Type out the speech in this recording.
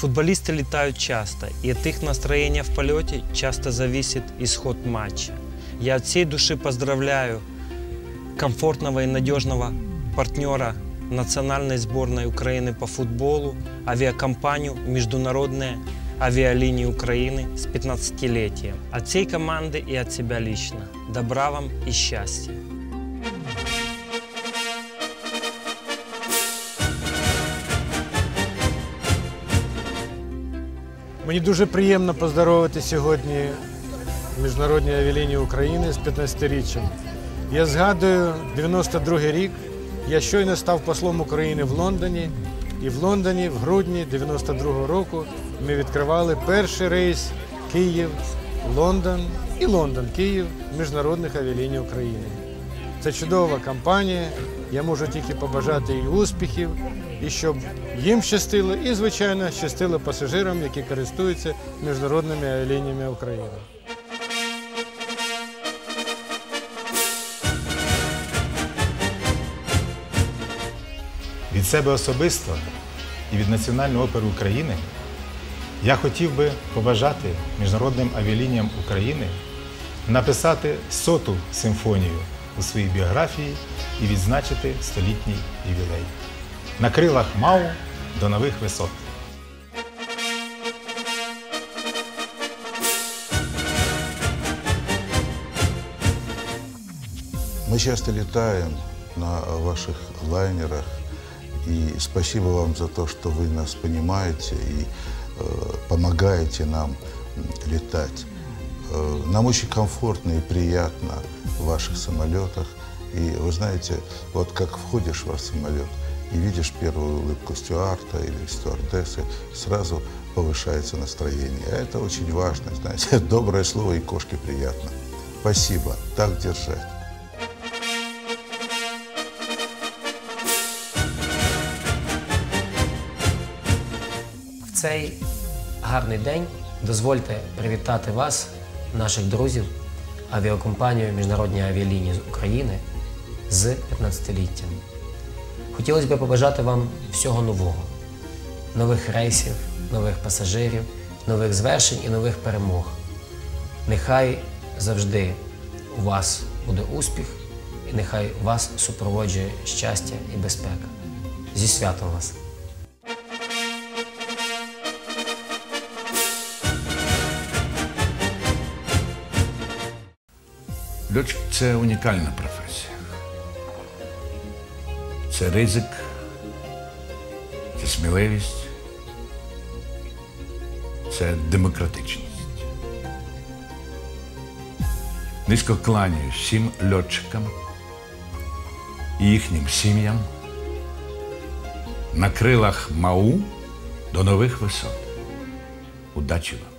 Футболисты летают часто, и от их настроения в полете часто зависит исход матча. Я от всей души поздравляю комфортного и надежного партнера национальной сборной Украины по футболу, авиакомпанию «Международные авиалинии Украины» с 15-летием. От всей команды и от себя лично. Добра вам и счастья! Мені дуже приємно поздоровити сьогодні Міжнародні авіалінії України з 15-річчям. Я згадую 92-й рік. Я щойно став послом України в Лондоні. І в Лондоні в грудні 92-го року ми відкривали перший рейс Київ, Лондон і Лондон, Київ міжнародних авіаліній України. Це чудова кампанія. Я можу тільки побажати їй успіхів, і щоб їм щастило, і, звичайно, щастило пасажирам, які користуються міжнародними авіалініями України. Від себе особисто і від Національної опери України я хотів би побажати міжнародним авіалініям України написати соту симфонію у своїй біографії і відзначити столітній ювілей. На крилах МАУ до нових висот. Мы часто летаем на ваших лайнерах, и спасибо вам за то, что вы нас понимаете и э, помогаете нам м, летать. Э, нам очень комфортно и приятно в ваших самолетах. И вы знаете, вот как входишь в ваш самолет и видишь первую улыбку стюарта или стюардессы, сразу повышается настроение. А это очень важно, знаете, доброе слово и кошке приятно. Спасибо, так держать. В цей гарний день дозвольте привітати вас, наших друзів, авіакомпанію Міжнародні авіалінії з України З 15-літтям. Хотілося б побажати вам всього нового, нових рейсів, нових пасажирів, нових звершень і нових перемог. Нехай завжди у вас буде успіх, і нехай вас супроводжує щастя і безпека. Зі святом вас! Льотчик це унікальна професія. Це ризик, це сміливість, це демократичність. Низько кланяюсь всім льотчикам і їхнім сім'ям на крилах МАУ до нових висот. Удачі вам!